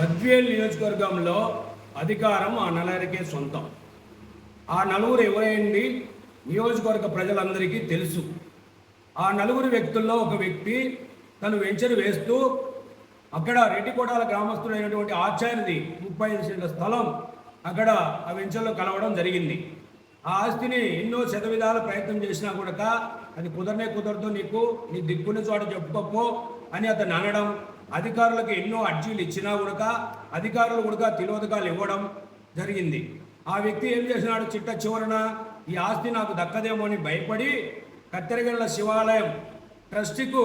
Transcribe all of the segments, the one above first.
బద్వేల్ నియోజకవర్గంలో అధికారం ఆ నలుగురికే సొంతం. ఆ నలుగురు ఎవరైంది నియోజకవర్గ ప్రజలందరికీ తెలుసు. ఆ నలుగురు వ్యక్తుల్లో ఒక వ్యక్తి తను వెంచర్ వేస్తూ అక్కడ రెడ్డికోటాల గ్రామస్తుడైనటువంటి ఆచార్యది ముప్పై ఐదు సెంట్ల స్థలం అక్కడ ఆ వెంచర్లో కలవడం జరిగింది. ఆ ఆస్తిని ఎన్నో శతవిధాల ప్రయత్నం చేసినా కూడా అది కుదరనే కుదరదు నీకు నీ దిక్కున్న చోట చెప్పుకోపో అని అతను అనడం అధికారులకు ఎన్నో అర్జీలు ఇచ్చినా కూడా అధికారులు కూడా తిలోదకాలు ఇవ్వడం జరిగింది. ఆ వ్యక్తి ఏం చేసినాడు? చిట్ట చివరన ఈ ఆస్తి నాకు దక్కదేమో అని భయపడి కత్తెరగల్ల శివాలయం ట్రస్టీకు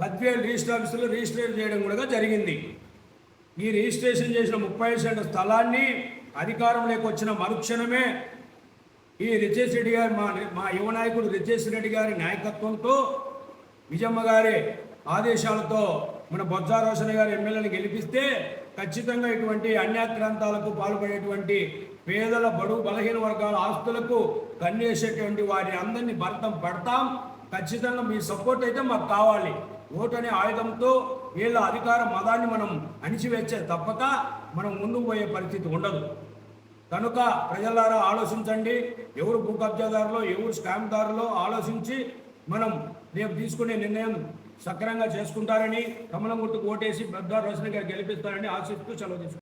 బద్వేల్ రిజిస్టర్ ఆఫీసులో రిజిస్టర్ చేయడం కూడా జరిగింది. ఈ రిజిస్ట్రేషన్ చేసిన ముప్పై సెంట్ స్థలాన్ని అధికారంలోకి వచ్చిన మరుక్షణమే ఈ రిజేష్ రెడ్డి గారి మా మా యువ నాయకుడు రెడ్డి గారి నాయకత్వంతో విజయమ్మ గారి ఆదేశాలతో మన బొజ్జా రోషన్ గారి ఎమ్మెల్యేని గెలిపిస్తే ఖచ్చితంగా ఇటువంటి అన్యాక్రాంతాలకు పాల్పడేటువంటి పేదల బడు బలహీన వర్గాల ఆస్తులకు కన్నేసేటువంటి వారి అందరినీ భర్తం పడతాం. ఖచ్చితంగా మీ సపోర్ట్ అయితే మాకు కావాలి. ఓటు అనే ఆయుధంతో వీళ్ళ అధికార మదాన్ని మనం అణిచివేచ్చే తప్పక మనం ముందుకు పోయే పరిస్థితి ఉండదు. కనుక ప్రజలారా ఆలోచించండి. ఎవరు భూ కబ్జాదారులో ఎవరు స్కామ్దారులో ఆలోచించి మనం రేపు తీసుకునే నిర్ణయం సక్రంగా చేసుకుంటారని కమలం గుర్తుకు ఓటేసి పెద్ద రోషన్ గారు గెలిపిస్తారని ఆశిస్తూ సెలవు తీసుకుంటారు